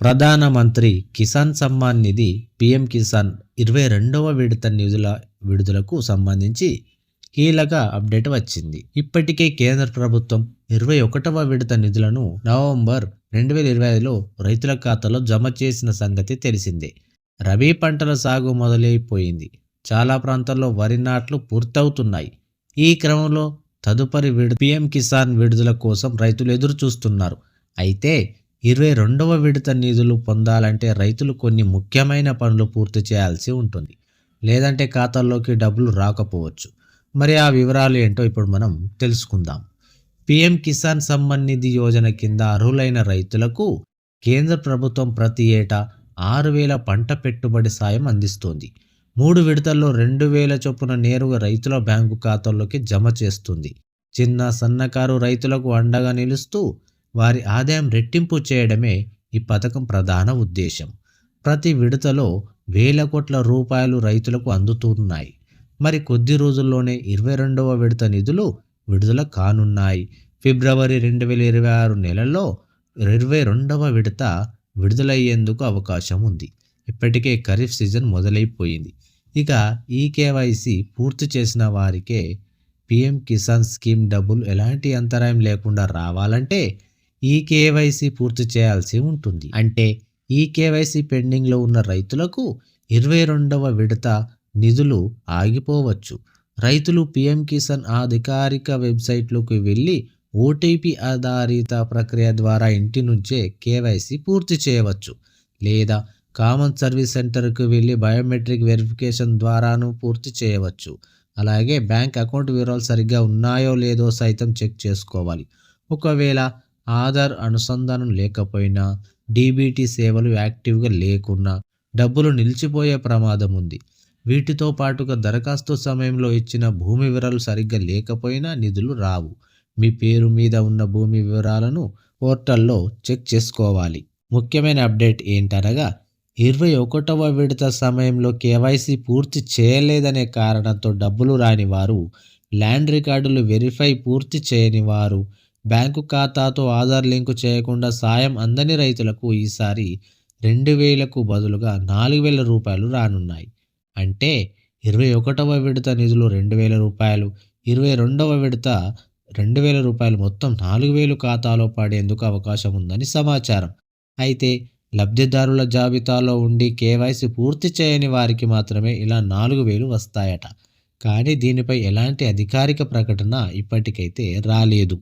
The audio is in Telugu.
ప్రధానమంత్రి కిసాన్ సమ్మాన్ నిధి పిఎం కిసాన్ ఇరవై రెండవ విడత నిధుల విడుదలకు సంబంధించి కీలక అప్డేట్ వచ్చింది. ఇప్పటికే కేంద్ర ప్రభుత్వం ఇరవై ఒకటవ విడత నిధులను నవంబర్ రెండు వేల ఇరవై ఐదులో రైతుల ఖాతాలో జమ చేసిన సంగతి తెలిసిందే. రబీ పంటల సాగు మొదలైపోయింది. చాలా ప్రాంతాల్లో వరి నాట్లు పూర్తవుతున్నాయి. ఈ క్రమంలో తదుపరి విడు పిఎం కిసాన్ విడుదల కోసం రైతులు ఎదురు చూస్తున్నారు అయితే ఇరవై రెండవ విడత నిధులు పొందాలంటే రైతులు కొన్ని ముఖ్యమైన పనులు పూర్తి చేయాల్సి ఉంటుంది. లేదంటే ఖాతాల్లోకి డబ్బులు రాకపోవచ్చు. మరి ఆ వివరాలు ఏంటో ఇప్పుడు మనం తెలుసుకుందాం. పిఎం కిసాన్ సమ్మాన్ నిధి యోజన కింద అర్హులైన రైతులకు కేంద్ర ప్రభుత్వం ప్రతి ఏటా ఆరు వేల పంట పెట్టుబడి సాయం అందిస్తోంది. మూడు విడతల్లో రెండు వేల చొప్పున నేరుగా రైతుల బ్యాంకు ఖాతాల్లోకి జమ చేస్తుంది. చిన్న సన్నకారు రైతులకు అండగా నిలుస్తూ వారి ఆదాయం రెట్టింపు చేయడమే ఈ పథకం ప్రధాన ఉద్దేశం. ప్రతి విడతలో వేల కోట్ల రూపాయలు రైతులకు అందుతున్నాయి. మరి కొద్ది రోజుల్లోనే ఇరవై రెండవ విడత నిధులు విడుదల కానున్నాయి. ఫిబ్రవరి రెండు వేల ఇరవై ఆరు నెలలో ఇరవై రెండవ విడత విడుదలయ్యేందుకు అవకాశం ఉంది. ఇప్పటికే ఖరీఫ్ సీజన్ మొదలైపోయింది. ఇక ఈ కేవైసీ పూర్తి చేసిన వారికే పిఎం కిసాన్ స్కీమ్ డబ్బులు ఎలాంటి అంతరాయం లేకుండా రావాలంటే ఈ కేవైసీ పూర్తి చేయాల్సి ఉంటుంది. అంటే ఈ కేవైసీ పెండింగ్లో ఉన్న రైతులకు ఇరవై రెండవ విడత నిధులు ఆగిపోవచ్చు. రైతులు పిఎం కిసాన్ అధికారిక వెబ్సైట్లోకి వెళ్ళి ఓటీపీ ఆధారిత ప్రక్రియ ద్వారా ఇంటి నుంచే కేవైసీ పూర్తి చేయవచ్చు. లేదా కామన్ సర్వీస్ సెంటర్కు వెళ్ళి బయోమెట్రిక్ వెరిఫికేషన్ ద్వారాను పూర్తి చేయవచ్చు. అలాగే బ్యాంక్ అకౌంట్ వివరాలు సరిగ్గా ఉన్నాయో లేదో సైతం చెక్ చేసుకోవాలి. ఒకవేళ ఆధార్ అనుసంధానం లేకపోయినా డీబీటీ సేవలు యాక్టివ్గా లేకున్నా డబ్బులు నిలిచిపోయే ప్రమాదం ఉంది. వీటితో పాటుగా దరఖాస్తు సమయంలో ఇచ్చిన భూమి వివరాలు సరిగ్గా లేకపోయినా నిధులు రావు. మీ పేరు మీద ఉన్న భూమి వివరాలను పోర్టల్లో చెక్ చేసుకోవాలి. ముఖ్యమైన అప్డేట్ ఏంటనగా ఇరవై ఒకటవ విడత సమయంలో కేవైసీ పూర్తి చేయలేదనే కారణంతో డబ్బులు రాని వారు ల్యాండ్ రికార్డులు వెరిఫై పూర్తి చేయని వారు బ్యాంకు ఖాతాతో ఆధార్ లింకు చేయకుండా సాయం అందని రైతులకు ఈసారి రెండు వేలకు బదులుగా నాలుగు వేల రూపాయలు రానున్నాయి. అంటే ఇరవై ఒకటవ విడత నిధులు రెండు వేల రూపాయలు ఇరవై రెండవ విడత రెండు వేల రూపాయలు మొత్తం నాలుగు వేలు ఖాతాలో పడేందుకు అవకాశం ఉందని సమాచారం. అయితే లబ్ధిదారుల జాబితాలో ఉండి కేవైసీ పూర్తి చేయని వారికి మాత్రమే ఇలా నాలుగు వేలు వస్తాయట. కానీ దీనిపై ఎలాంటి అధికారిక ప్రకటన ఇప్పటికైతే రాలేదు.